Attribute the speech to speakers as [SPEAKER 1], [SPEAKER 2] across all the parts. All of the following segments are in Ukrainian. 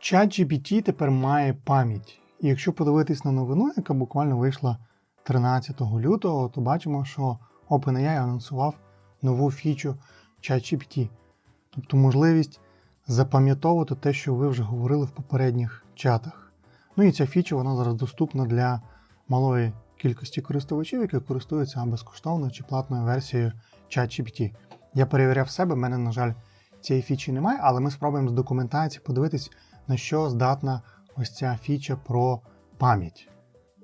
[SPEAKER 1] ChatGPT тепер має пам'ять. І якщо подивитись на новину, яка буквально вийшла 13 лютого, то бачимо, що OpenAI анонсував нову фічу ChatGPT. Тобто можливість запам'ятовувати те, що ви вже говорили в попередніх чатах. Ну і ця фіча вона зараз доступна для малої кількості користувачів, які користуються безкоштовною чи платною версією ChatGPT. Я перевіряв себе, в мене, на жаль, цієї фічі немає, але ми спробуємо з документації подивитись, на що здатна ось ця фіча про пам'ять.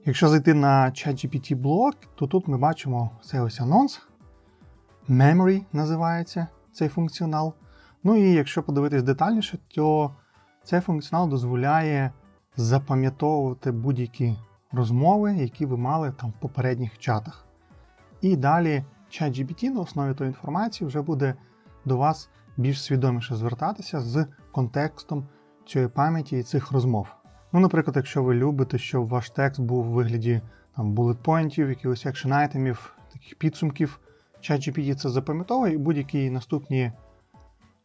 [SPEAKER 1] Якщо зайти на ChatGPT блог, то тут ми бачимо цей ось анонс. Memory називається цей функціонал. Ну і якщо подивитись детальніше, то цей функціонал дозволяє запам'ятовувати будь-які розмови, які ви мали там в попередніх чатах. І далі ChatGPT на основі тої інформації вже буде до вас більш свідоміше звертатися з контекстом цієї пам'яті і цих розмов. Ну, наприклад, якщо ви любите, щоб ваш текст був у вигляді там pointів, якихось action айтемів, таких підсумків, ChatGPT це запам'ятовує, і будь-які наступні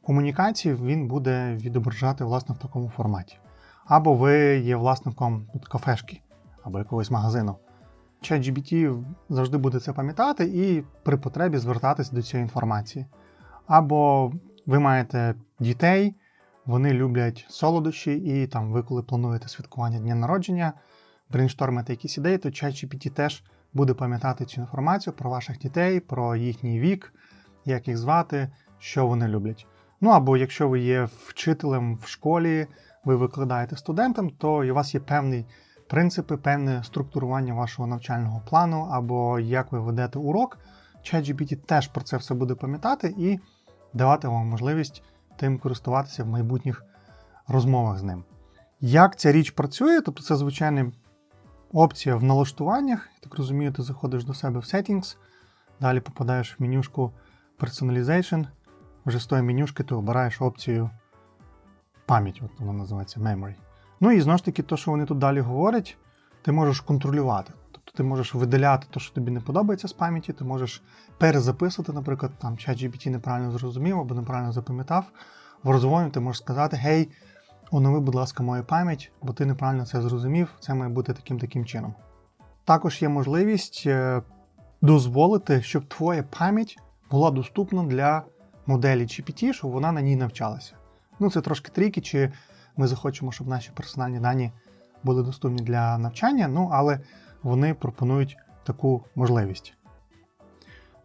[SPEAKER 1] комунікації він буде відображати власне в такому форматі. Або ви є власником кафешки або якогось магазину. ChatGPT завжди буде це пам'ятати і при потребі звертатись до цієї інформації. Або ви маєте дітей, вони люблять солодощі, і там ви, коли плануєте святкування дня народження, брейнштормите якісь ідеї, то ChatGPT теж буде пам'ятати цю інформацію про ваших дітей, про їхній вік, як їх звати, що вони люблять. Ну або якщо ви є вчителем в школі, ви викладаєте студентам, то у вас є певні принципи, певне структурування вашого навчального плану, або як ви ведете урок. ChatGPT теж про це все буде пам'ятати і давати вам можливість тим користуватися в майбутніх розмовах з ним. Як ця річ працює? Тобто це звичайна опція в налаштуваннях. Я так розумію, ти заходиш до себе в Settings, далі попадаєш в менюшку Personalization. Вже з тої менюшки ти обираєш опцію пам'ять, от вона називається Memory. Ну і знову ж таки, то, що вони тут далі говорять, ти можеш контролювати. Тобто ти можеш видаляти те, що тобі не подобається з пам'яті, ти можеш перезаписувати, наприклад, там ChatGPT неправильно зрозумів або неправильно запам'ятав. В розмові ти можеш сказати: Гей, онови, будь ласка, мою пам'ять, бо ти неправильно це зрозумів, це має бути таким таким чином. Також є можливість е, дозволити, щоб твоя пам'ять була доступна для моделі GPT, щоб вона на ній навчалася. Ну, це трошки тріки, чи ми захочемо, щоб наші персональні дані були доступні для навчання, ну але вони пропонують таку можливість.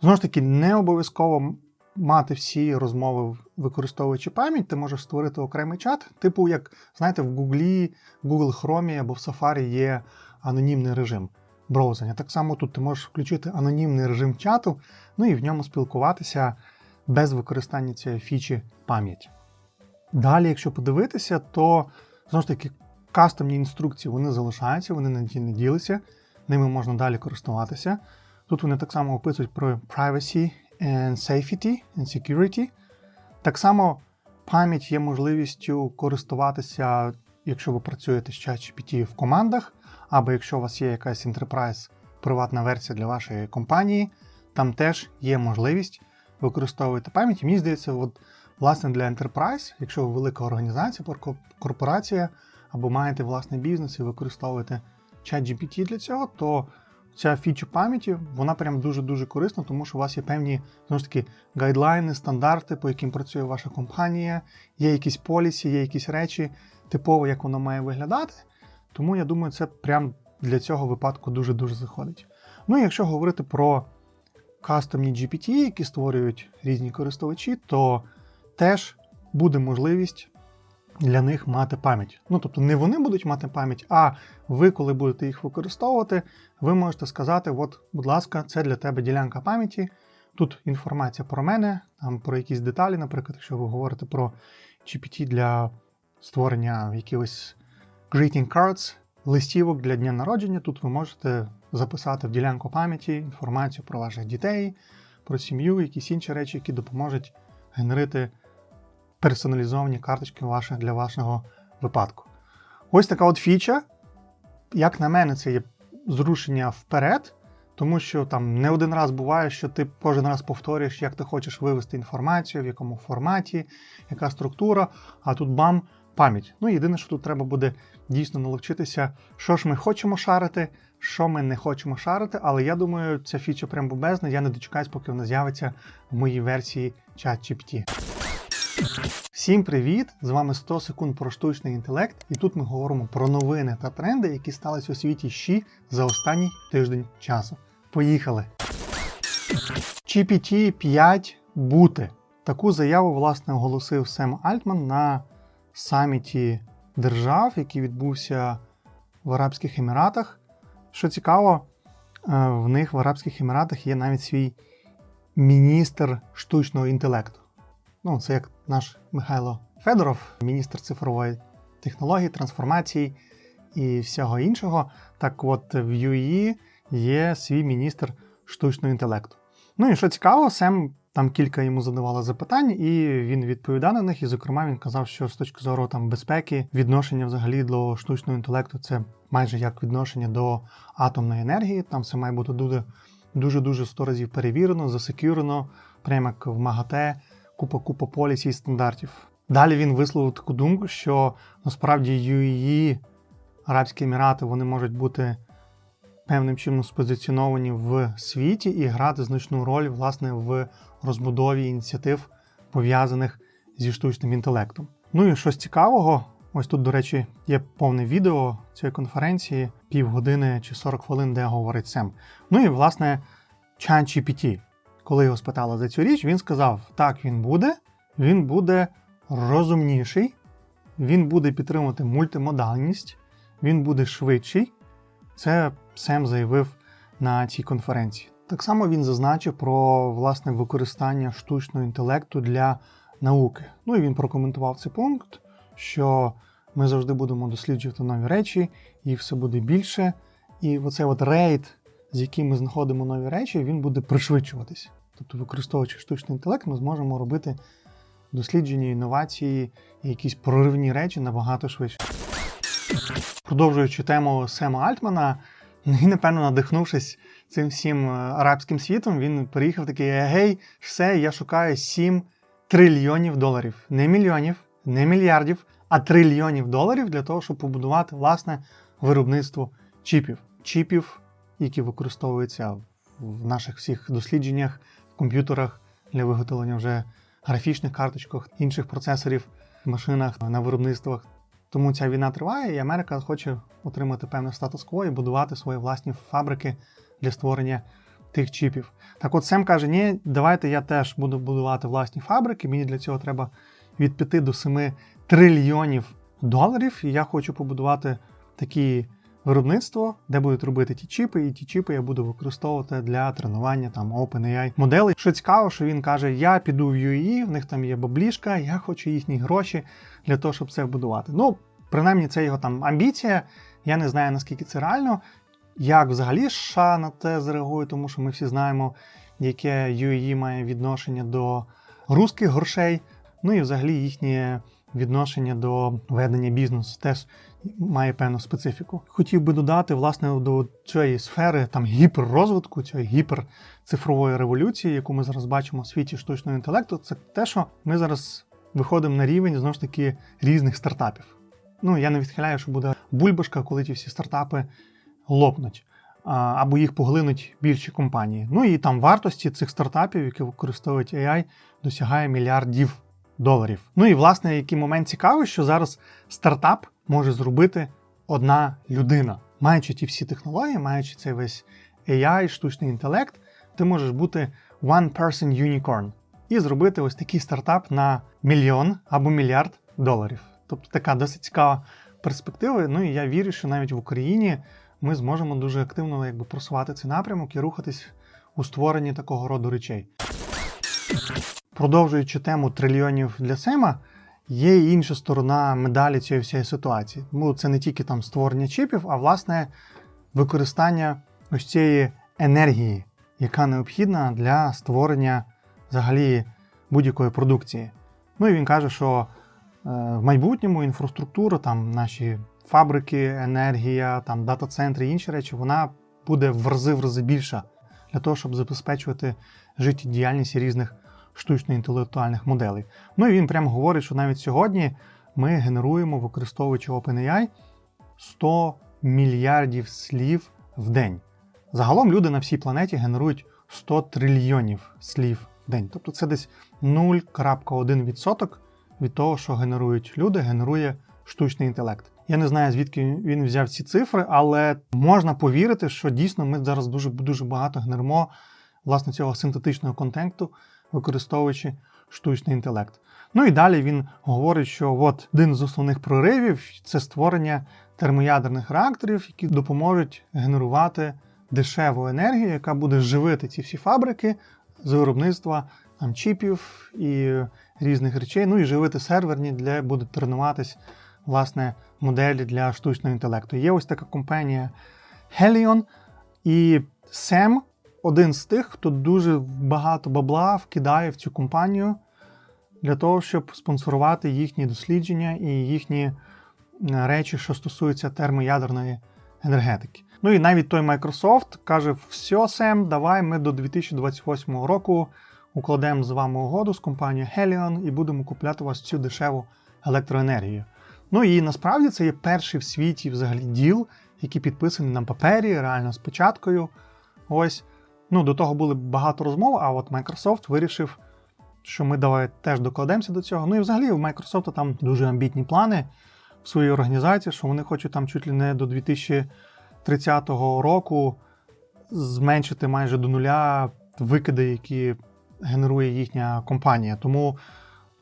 [SPEAKER 1] Знову ж таки, не обов'язково мати всі розмови, використовуючи пам'ять, ти можеш створити окремий чат, типу, як знаєте, в Google, Google Chrome або в Safari є анонімний режим браузення. Так само тут ти можеш включити анонімний режим чату, ну і в ньому спілкуватися без використання цієї фічі пам'ять. Далі, якщо подивитися, то знову ж таки кастомні інструкції вони залишаються, вони не ділися, ними можна далі користуватися. Тут вони так само описують про privacy and safety and security. Так само пам'ять є можливістю користуватися, якщо ви працюєте з ChatGPT в командах, або якщо у вас є якась enterprise приватна версія для вашої компанії, там теж є можливість використовувати пам'ять. Мені здається, от, власне для Enterprise, якщо ви велика організація, корпорація, або маєте власний бізнес і використовуєте ChatGPT для цього, то ця фіча пам'яті вона прям дуже-дуже корисна, тому що у вас є певні знову ж таки гайдлайни, стандарти, по яким працює ваша компанія, є якісь полісі, є якісь речі, типово, як воно має виглядати. Тому я думаю, це прям для цього випадку дуже-дуже заходить. Ну якщо говорити про кастомні GPT, які створюють різні користувачі, то теж буде можливість для них мати пам'ять. Ну, тобто, не вони будуть мати пам'ять, а ви, коли будете їх використовувати, ви можете сказати: от, будь ласка, це для тебе ділянка пам'яті. Тут інформація про мене, там про якісь деталі, наприклад, якщо ви говорите про GPT для створення якихось greeting cards, листівок для дня народження, тут ви можете записати в ділянку пам'яті інформацію про ваших дітей, про сім'ю, якісь інші речі, які допоможуть генерити персоналізовані карточки для вашого випадку. Ось така от фіча. Як на мене, це є зрушення вперед, тому що там не один раз буває, що ти кожен раз повторюєш, як ти хочеш вивести інформацію, в якому форматі, яка структура, а тут бам, пам'ять. Ну, єдине, що тут треба буде дійсно наловчитися, що ж ми хочемо шарити, що ми не хочемо шарити, але я думаю, ця фіча прям бомбезна. Я не дочекаюсь, поки вона з'явиться в моїй версії ChatGPT. Всім привіт! З вами 100 секунд про штучний інтелект, і тут ми говоримо про новини та тренди, які сталися у світі ще за останній тиждень часу. Поїхали! GPT 5 бути. Таку заяву власне оголосив Сем Альтман на саміті держав, який відбувся в Арабських Еміратах. Що цікаво, е, в них в Арабських Еміратах є навіть свій міністр штучного інтелекту. Ну, це як наш Михайло Федоров, міністр цифрової технології, трансформації і всього іншого. Так от в UAE є свій міністр штучного інтелекту. Ну і що цікаво, Сем там кілька йому задавало запитань, і він відповідав на них. І, зокрема, він казав, що з точки зору там безпеки, відношення взагалі до штучного інтелекту це майже як відношення до атомної енергії. Там все має бути дуже дуже дуже сто разів перевірено, засекюрено, прямо як в МАГАТЕ, купа купа полісів і стандартів. Далі він висловив таку думку, що насправді UAE, Арабські Емірати, вони можуть бути певним чином спозиціоновані в світі і грати значну роль власне в розбудові ініціатив, пов'язаних зі штучним інтелектом. Ну і щось цікавого, ось тут, до речі, є повне відео цієї конференції, півгодини чи 40 хвилин, де говорить Сем. Ну і власне ChatGPT. Коли його спитали за цю річ, він сказав: так, він буде, він буде розумніший, він буде підтримувати мультимодальність, він буде швидший. Це Сем заявив на цій конференції. Так само він зазначив про власне використання штучного інтелекту для науки. Ну і він прокоментував цей пункт, що ми завжди будемо досліджувати нові речі, і все буде більше. І оцей от рейд, з яким ми знаходимо нові речі, він буде пришвидшуватися. Тобто, використовуючи штучний інтелект, ми зможемо робити дослідження, інновації і якісь проривні речі набагато швидше. Продовжуючи тему Сема Альтмана, і, напевно, надихнувшись цим всім арабським світом, він приїхав такий: гей, все, я шукаю 7 трильйонів доларів. Не мільйонів, не мільярдів, а трильйонів доларів для того, щоб побудувати власне виробництво чіпів. Чіпів, які використовуються в наших всіх дослідженнях, комп'ютерах для виготовлення вже графічних карточках, інших процесорів, машинах на виробництвах. Тому ця війна триває, і Америка хоче отримати певний статус-кво і будувати свої власні фабрики для створення тих чіпів. Так от Сем каже: ні, давайте я теж буду будувати власні фабрики. Мені для цього треба від 5 до 7 трильйонів доларів. І я хочу побудувати такі виробництво, де будуть робити ті чіпи, і ті чіпи я буду використовувати для тренування там OpenAI моделей. Що цікаво, що він каже: Я піду в UAE, в них там є баблішка, я хочу їхні гроші для того, щоб це вбудувати. Ну, принаймні, це його там амбіція. Я не знаю наскільки це реально. Як взагалі США на те зреагує, тому що ми всі знаємо, яке UAE має відношення до русських грошей, ну і взагалі їхнє відношення до ведення бізнесу теж має певну специфіку. Хотів би додати власне до цієї сфери там гіперрозвитку, цієї гіперцифрової революції, яку ми зараз бачимо в світі штучного інтелекту. Це те, що ми зараз виходимо на рівень знову ж таки різних стартапів. Ну я не відхиляю, що буде бульбашка, коли ті всі стартапи лопнуть. Або їх поглинуть більші компанії. Ну і там вартості цих стартапів, які використовують AI, досягає мільярдів доларів. Ну і власне, який момент цікавий, що зараз стартап може зробити одна людина. Маючи ті всі технології, маючи цей весь AI, штучний інтелект, ти можеш бути one person unicorn і зробити ось такий стартап на мільйон або мільярд доларів. Тобто така досить цікава перспектива. Ну і я вірю, що навіть в Україні ми зможемо дуже активно якби, просувати цей напрямок і рухатись у створенні такого роду речей. Продовжуючи тему трильйонів для Сема, є і інша сторона медалі цієї всієї ситуації. Ну, це не тільки там створення чіпів, а власне використання ось цієї енергії, яка необхідна для створення взагалі будь-якої продукції. Ну і він каже, що е, в майбутньому інфраструктура, там наші фабрики, енергія, там дата-центри і інші речі, вона буде в рази в рази більша для того, щоб забезпечувати життєдіяльність різних штучно-інтелектуальних моделей. Ну і він прямо говорить, що навіть сьогодні ми генеруємо, використовуючи OpenAI, 100 мільярдів слів в день. Загалом люди на всій планеті генерують 100 трильйонів слів в день. Тобто це десь 0,1% від того, що генерують люди, генерує штучний інтелект. Я не знаю, звідки він взяв ці цифри, але можна повірити, що дійсно ми зараз дуже дуже багато генеримо власне цього синтетичного контенту, використовуючи штучний інтелект. Ну і далі він говорить, що от один з основних проривів це створення термоядерних реакторів, які допоможуть генерувати дешеву енергію, яка буде живити ці всі фабрики з виробництва там, чіпів і різних речей. Ну і живити серверні, де будуть тренуватись власне моделі для штучного інтелекту. Є ось така компанія Helion, і Сем один з тих, хто дуже багато бабла вкидає в цю компанію для того, щоб спонсорувати їхні дослідження і їхні е, речі, що стосуються термоядерної енергетики. Ну і навіть той Microsoft каже: все, Сем, давай ми до 2028 року укладемо з вами угоду з компанією Helion і будемо купляти у вас цю дешеву електроенергію. Ну і насправді це є перший в світі взагалі діл, який підписаний на папері, реально з печаткою. Ось. Ну, до того були багато розмов, а от Microsoft вирішив, що ми давай теж докладемося до цього. Ну і взагалі у Microsoft там дуже амбітні плани в своїй організації, що вони хочуть там чуть ли не до 2030 року зменшити майже до нуля викиди, які генерує їхня компанія. Тому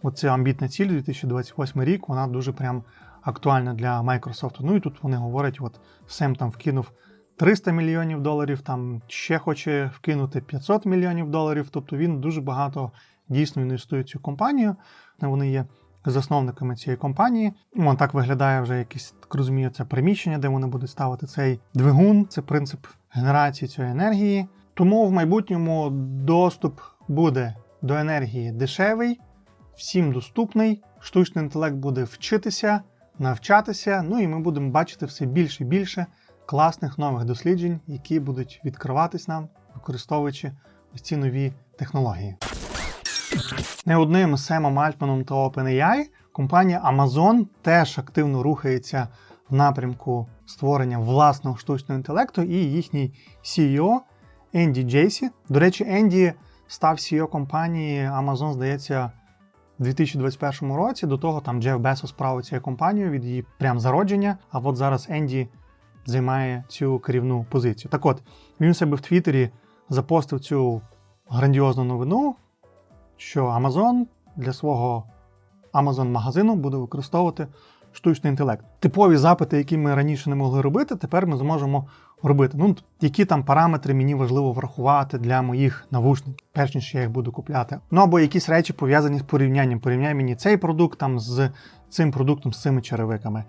[SPEAKER 1] оця амбітна ціль 2028 рік, вона дуже прям актуальна для Microsoft. Ну і тут вони говорять: от Сем там вкинув 300 мільйонів доларів, там ще хоче вкинути 500 мільйонів доларів. Тобто він дуже багато дійсно інвестує в цю компанію. Вони є засновниками цієї компанії. Вон так виглядає вже якесь, так розумію, це приміщення, де вони будуть ставити цей двигун. Це принцип генерації цієї енергії. Тому в майбутньому доступ буде до енергії дешевий, всім доступний. Штучний інтелект буде вчитися, навчатися. Ну і ми будемо бачити все більше і більше класних нових досліджень, які будуть відкриватись нам, використовуючи ось ці нові технології. Не одним Семом Альтманом та OpenAI компанія Amazon теж активно рухається в напрямку створення власного штучного інтелекту, і їхній CEO Енді Джейсі. До речі, Енді став CEO компанії Amazon, здається, в 2021 році. До того там Джеф Бесос справив цією компанією від її прям зародження. А от зараз Енді займає цю керівну позицію. Так от, він у себе в Твіттері запостив цю грандіозну новину, що Amazon для свого Amazon-магазину буде використовувати штучний інтелект. Типові запити, які ми раніше не могли робити, тепер ми зможемо робити. Ну, які там параметри мені важливо врахувати для моїх навушників, перш ніж я їх буду купляти. Ну або якісь речі пов'язані з порівнянням. Порівняй мені цей продукт там з цим продуктом, з цими черевиками.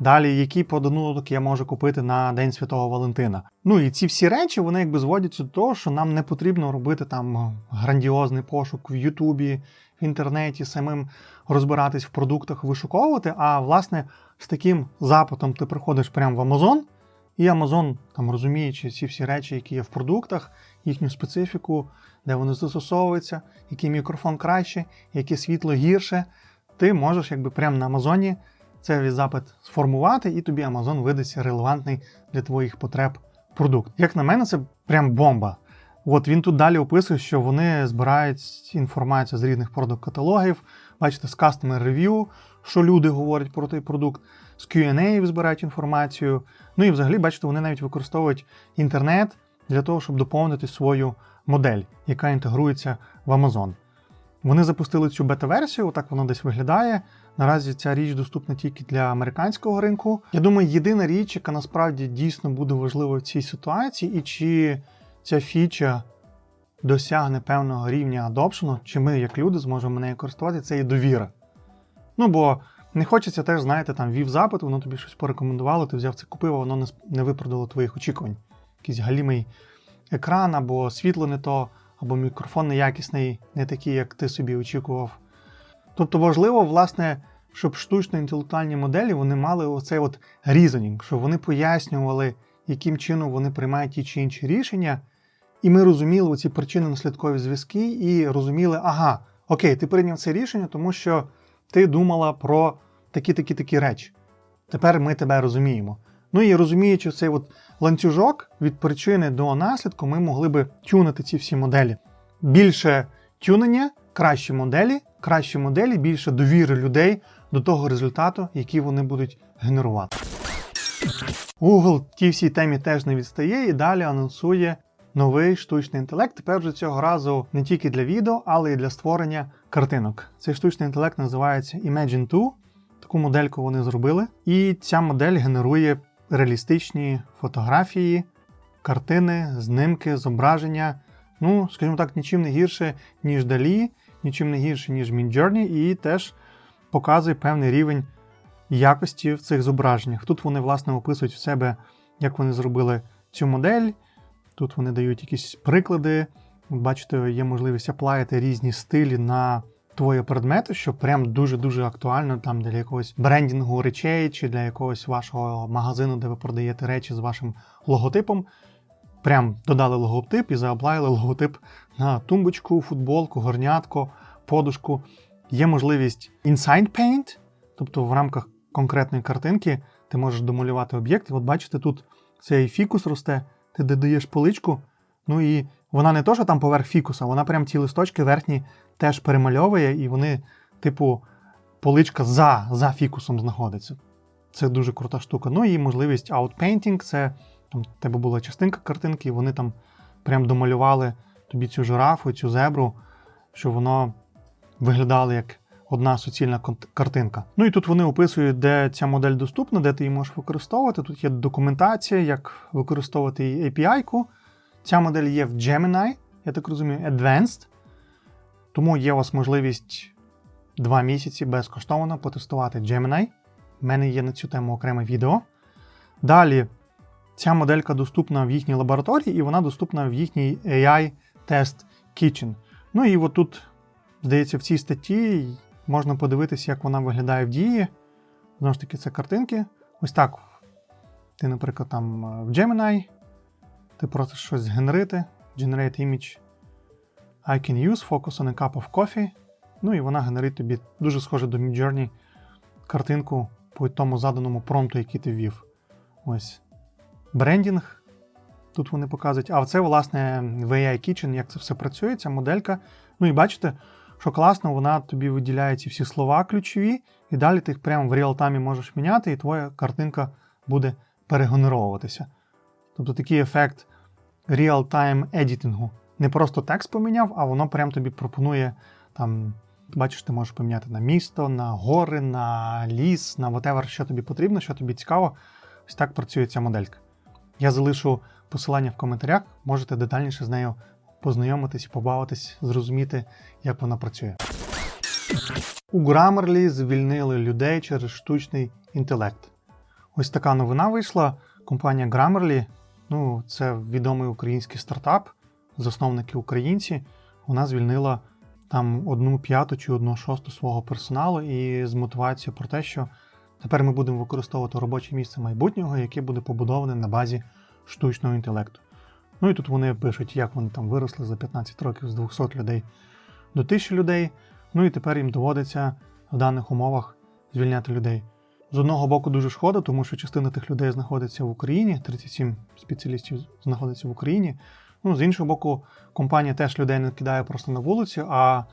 [SPEAKER 1] Далі, який подарунок я можу купити на День Святого Валентина. Ну і ці всі речі вони якби зводяться до того, що нам не потрібно робити там грандіозний пошук в Ютубі, в інтернеті, самим розбиратись в продуктах, вишуковувати. А власне з таким запитом ти приходиш прямо в Amazon, і Amazon, там розуміючи ці всі речі, які є в продуктах, їхню специфіку, де вони застосовуються, який мікрофон краще, яке світло гірше, ти можеш якби прямо на Амазоні цей запит сформувати, і тобі Amazon видасть релевантний для твоїх потреб продукт. Як на мене, це прям бомба. От він тут далі описує, що вони збирають інформацію з різних продукт-каталогів, бачите, з Customer Review, що люди говорять про той продукт, з Q&A збирають інформацію. Ну і взагалі, бачите, вони навіть використовують інтернет для того, щоб доповнити свою модель, яка інтегрується в Amazon. Вони запустили цю бета-версію, так воно десь виглядає. Наразі ця річ доступна тільки для американського ринку. Я думаю, єдина річ, яка насправді дійсно буде важлива в цій ситуації, і чи ця фіча досягне певного рівня адопшену, чи ми, як люди, зможемо нею користувати, це є довіра. Ну бо не хочеться теж, знаєте, там вів запит, воно тобі щось порекомендувало, ти взяв це купив, а воно не виправдало твоїх очікувань. Якийсь галімий екран, або світло не то, або мікрофон неякісний, не такий, як ти собі очікував. Тобто важливо, власне, щоб штучно-інтелектуальні моделі вони мали оцей от різонінг, щоб вони пояснювали, яким чином вони приймають ті чи інші рішення, і ми розуміли оці причинно-наслідкові зв'язки, і розуміли, ага, окей, ти прийняв це рішення, тому що ти думала про такі-такі такі речі. Тепер ми тебе розуміємо. Ну і розуміючи цей от ланцюжок від причини до наслідку, ми могли би тюнити ці всі моделі. Більше тюнення, кращі моделі, кращі моделі, більше довіри людей до того результату, який вони будуть генерувати. Google тій всій темі теж не відстає і далі анонсує новий штучний інтелект. Тепер вже цього разу не тільки для відео, але й для створення картинок. Цей штучний інтелект називається Imagine 2. Таку модельку вони зробили. І ця модель генерує реалістичні фотографії, картини, знимки, зображення. Ну, скажімо так, нічим не гірше, ніж Далі, нічим не гірше, ніж Midjourney, і теж показує певний рівень якості в цих зображеннях. Тут вони, власне, описують в себе, як вони зробили цю модель. Тут вони дають якісь приклади. Бачите, є можливість аплаяти різні стилі на твої предмети, що прям дуже-дуже актуально там для якогось брендінгу речей чи для якогось вашого магазину, де ви продаєте речі з вашим логотипом. Прям додали логотип і зааплаяли логотип на тумбочку, футболку, горнятко, подушку. Є можливість Inside Paint, тобто в рамках конкретної картинки ти можеш домалювати об'єкт. І от бачите, тут цей фікус росте, ти додаєш поличку, ну і вона не то, що там поверх фікуса, вона прям ті листочки верхні теж перемальовує, і вони, типу, поличка за, за фікусом знаходиться. Це дуже крута штука. Ну і можливість outpainting, це там тебе була частинка картинки, і вони там прям домалювали тобі цю жирафу, цю зебру, щоб воно виглядало як одна суцільна картинка. Ну і тут вони описують, де ця модель доступна, де ти її можеш використовувати. Тут є документація, як використовувати її API-ку. Ця модель є в Gemini, я так розумію, Advanced. Тому є у вас можливість два місяці безкоштовно потестувати Gemini. У мене є на цю тему окреме відео. Далі ця моделька доступна в їхній лабораторії, і вона доступна в їхній AI Test Kitchen. Ну і от тут, здається, в цій статті можна подивитися, як вона виглядає в дії. Знову ж таки, це картинки. Ось так. Ти, наприклад, там е, в Gemini, ти просиш щось згенерити, Generate Image I can use, focus on a cup of coffee. Ну і вона генерить тобі дуже схоже до Midjourney картинку по тому заданому промпту, який ти ввів. Ось. Брендінг. Тут вони показують. А це, власне, AI Kitchen, як це все працює, ця моделька. Ну і бачите, що класно, вона тобі виділяє ці всі слова ключові, і далі ти їх прямо в реал-таймі можеш міняти, і твоя картинка буде перегенеровуватися. Тобто такий ефект реал-тайм едітингу. Не просто текст поміняв, а воно прям тобі пропонує там. Бачиш, ти можеш поміняти на місто, на гори, на ліс, на whatever, що тобі потрібно, що тобі цікаво. Ось так працює ця моделька. Я залишу посилання в коментарях, можете детальніше з нею познайомитись побавитись, зрозуміти, як вона працює. У Grammarly звільнили людей через штучний інтелект. Ось така новина вийшла. Компанія Grammarly, ну, це відомий український стартап, засновники українці. Вона звільнила там одну п'яту чи одну шосту свого персоналу і з мотивацією про те, що тепер ми будемо використовувати робоче місце майбутнього, яке буде побудоване на базі штучного інтелекту. Ну і тут вони пишуть, як вони там виросли за 15 років з 200 людей до 1000 людей. Ну і тепер їм доводиться в даних умовах звільняти людей. З одного боку дуже шкода, тому що частина тих людей знаходиться в Україні, 37 спеціалістів знаходиться в Україні. Ну, з іншого боку, компанія теж людей не кидає просто на вулицю, а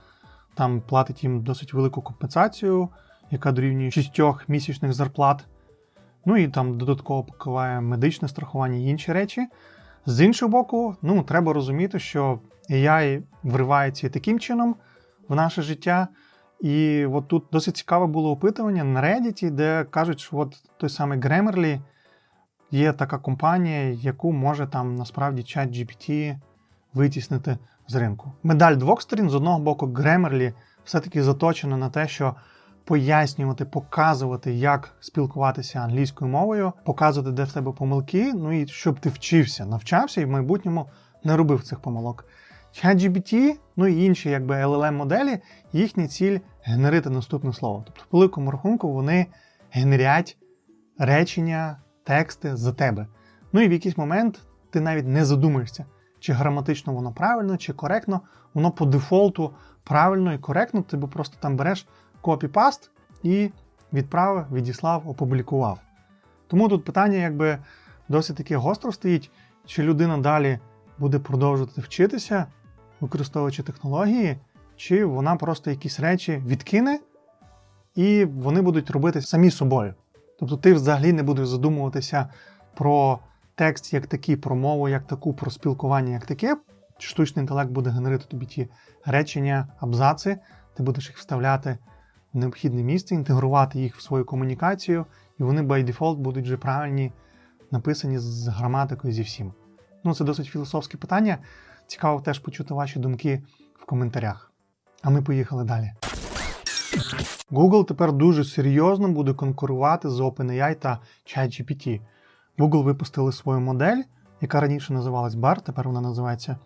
[SPEAKER 1] там платить їм досить велику компенсацію, яка дорівнює 6 місячних зарплат. Ну і там додатково покриває медичне страхування і інші речі. З іншого боку, ну, треба розуміти, що AI вривається і таким чином в наше життя. І от тут досить цікаве було опитування на Reddit, де кажуть, що от той самий Grammarly є така компанія, яку може там насправді чат GPT витіснити з ринку. Медаль двох сторін з одного боку, Grammarly все-таки заточена на те, що пояснювати, показувати, як спілкуватися англійською мовою, показувати, де в тебе помилки, ну і щоб ти вчився, навчався і в майбутньому не робив цих помилок. ChatGPT, ну і інші якби LLM-моделі, їхня ціль генерити наступне слово. Тобто, по великому рахунку, вони генерять речення, тексти за тебе. Ну і в якийсь момент ти навіть не задумаєшся, чи граматично воно правильно, чи коректно, воно по дефолту правильно і коректно, ти бо просто там береш копі-паст і відправив, відіслав, опублікував. Тому тут питання якби досить таки гостро стоїть, чи людина далі буде продовжувати вчитися, використовуючи технології, чи вона просто якісь речі відкине, і вони будуть робити самі собою. Тобто ти взагалі не будеш задумуватися про текст як такий, про мову як таку, про спілкування як таке. Штучний інтелект буде генерити тобі ті речення, абзаци, ти будеш їх вставляти необхідне місце, інтегрувати їх в свою комунікацію, і вони by default будуть вже правильні, написані з граматикою зі всім. Ну, це досить філософське питання. Цікаво теж почути ваші думки в коментарях. А ми поїхали далі. Google тепер дуже серйозно буде конкурувати з OpenAI та ChatGPT. Google випустили свою модель, яка раніше називалась BAR, тепер вона називається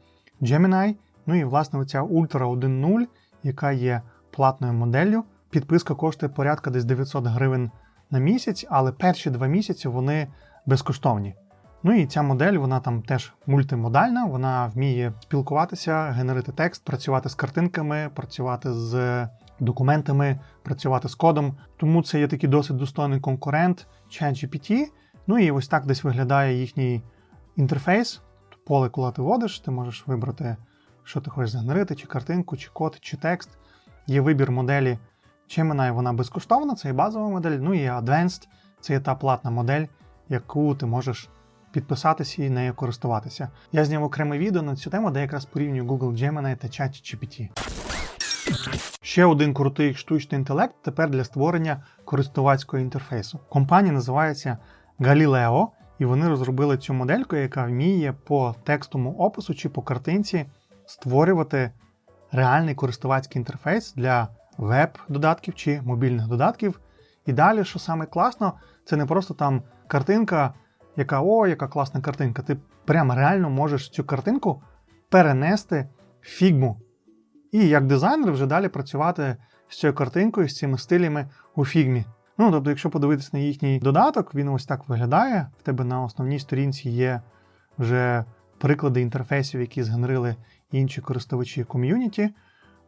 [SPEAKER 1] Gemini. Ну і власне оця Ultra 1.0, яка є платною моделлю. Підписка коштує порядка десь 900 гривень на місяць, але перші два місяці вони безкоштовні. Ну і ця модель, вона там теж мультимодальна, вона вміє спілкуватися, генерити текст, працювати з картинками, працювати з документами, працювати з кодом. Тому це є такий досить достойний конкурент ChatGPT. Ну і ось так десь виглядає їхній інтерфейс. Поле, коли ти вводиш, ти можеш вибрати, що ти хочеш загенерити, чи картинку, чи код, чи текст. Є вибір моделі Gemini, вона безкоштовна, це і базова модель. Ну і Advanced це є та платна модель, яку ти можеш підписатися і нею користуватися. Я зняв окреме відео на цю тему, де якраз порівнюю Google Gemini та ChatGPT. Ще один крутий штучний інтелект тепер для створення користувацького інтерфейсу. Компанія називається Galileo, і вони розробили цю модельку, яка вміє по текстовому опису чи по картинці створювати реальний користувацький інтерфейс для веб-додатків чи мобільних додатків. І далі, що саме класно, це не просто там картинка, яка о, яка класна картинка. Ти прямо реально можеш цю картинку перенести в фігму. І як дизайнер вже далі працювати з цією картинкою, з цими стилями у фігмі. Ну, тобто, якщо подивитись на їхній додаток, він ось так виглядає. В тебе на основній сторінці є вже приклади інтерфейсів, які згенерили інші користувачі ком'юніті.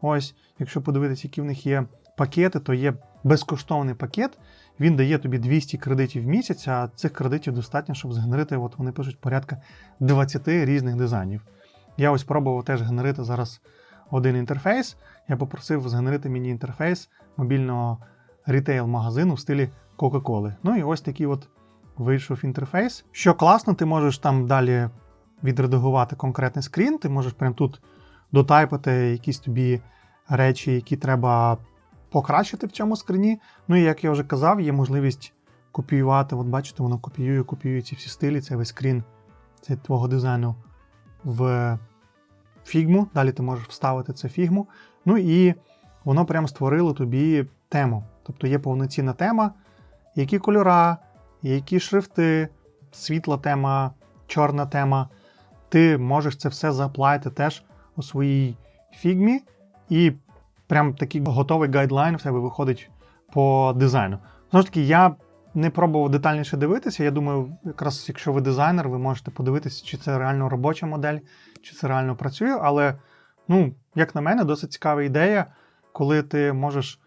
[SPEAKER 1] Ось, якщо подивитись, які в них є пакети, то є безкоштовний пакет. Він дає тобі 200 кредитів в місяць, а цих кредитів достатньо, щоб згенерити, от вони пишуть порядка 20 різних дизайнів. Я ось пробував теж генерити зараз один інтерфейс. Я попросив згенерити мені інтерфейс мобільного рітейл-магазину в стилі Кока-Коли. Ну і ось такий от вийшов інтерфейс. Що класно, ти можеш там далі відредагувати конкретний скрін, ти можеш прямо тут дотайпати якісь тобі речі, які треба покращити в цьому скріні. Ну і як я вже казав, є можливість копіювати. От бачите, воно копіює, копіює ці всі стилі, цей весь скрін цей твого дизайну в фігму. Далі ти можеш вставити це фігму. Ну і воно прям створило тобі тему. Тобто є повноцінна тема, які кольора, які шрифти, світла тема, чорна тема. Ти можеш це все заплати теж у своїй фігмі, і прям такий готовий гайдлайн в тебе виходить по дизайну. Знову ж таки, я не пробував детальніше дивитися. Я думаю, якраз якщо ви дизайнер, ви можете подивитися, чи це реально робоча модель, чи це реально працює. Але, ну, як на мене, досить цікава ідея, коли ти можеш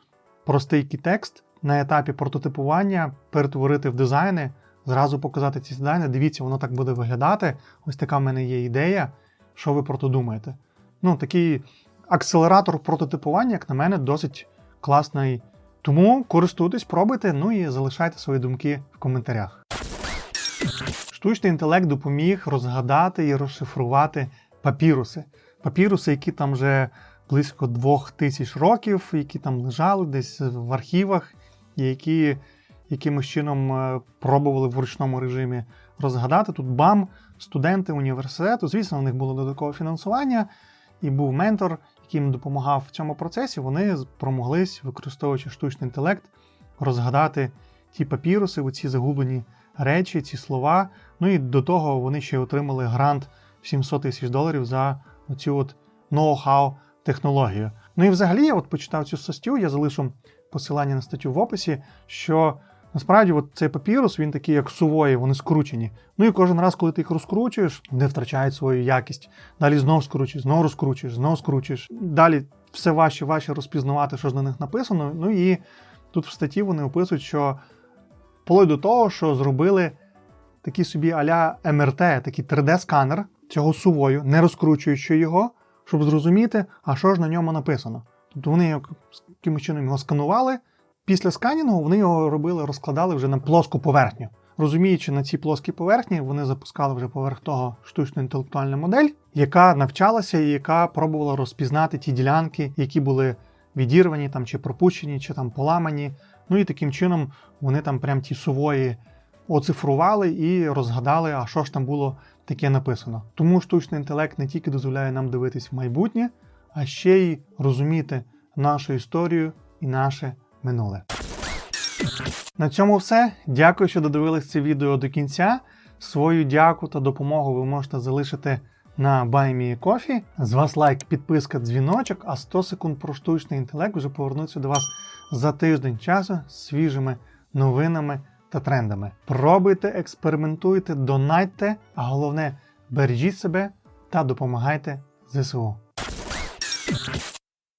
[SPEAKER 1] простий текст на етапі прототипування перетворити в дизайни, зразу показати ці дизайни. Дивіться, воно так буде виглядати. Ось така в мене є ідея. Що ви про то думаєте? Ну, такий акселератор прототипування, як на мене, досить класний. Тому користуйтесь, пробуйте, ну і залишайте свої думки в коментарях. Штучний інтелект допоміг розгадати і розшифрувати папіруси. Папіруси, які там вже близько двох тисяч років, які там лежали десь в архівах, і які якимось чином е, пробували в ручному режимі розгадати. Тут бам, студенти університету. Звісно, у них було додаткове фінансування, і був ментор, який їм допомагав в цьому процесі. Вони промоглись, використовуючи штучний інтелект, розгадати ті папіруси, оці загублені речі, ці слова. Ну і до того вони ще отримали грант в 700 тисяч доларів за оцю от ноу-хау технологію. Ну і взагалі я от почитав цю статтю, я залишу посилання на статтю в описі, що насправді от цей папірус, він такий, як сувої, вони скручені. Ну і кожен раз, коли ти їх розкручуєш, вони втрачають свою якість. Далі знов скручуєш, знову розкручуєш, знову скручуєш. Далі все важче важче розпізнавати, що ж на них написано. Ну і Тут в статті вони описують, що вплоть до того, що зробили такий собі а-ля МРТ, такий 3D-сканер цього сувою, не розкручуючи його, щоб зрозуміти, а що ж на ньому написано. Тобто вони як- якимось чином його сканували. Після сканінгу вони його робили, розкладали вже на плоску поверхню. Розуміючи на цій плоскій поверхні, вони запускали вже поверх того штучну інтелектуальну модель, яка навчалася і яка пробувала розпізнати ті ділянки, які були відірвані там чи пропущені, чи там поламані. Ну і таким чином вони там прям ті сувої оцифрували і розгадали, а що ж там було таке написано. Тому штучний інтелект не тільки дозволяє нам дивитись в майбутнє, а ще й розуміти нашу історію і наше минуле. На цьому все. Дякую, що додивились це відео до кінця. Свою дяку та допомогу ви можете залишити на BuyMeCoffee. З вас лайк, підписка, дзвіночок, а 100 секунд про штучний інтелект вже повернуться до вас за тиждень часу свіжими новинами та трендами. Пробуйте, експериментуйте, донайте, а головне бережіть себе та допомагайте ЗСУ.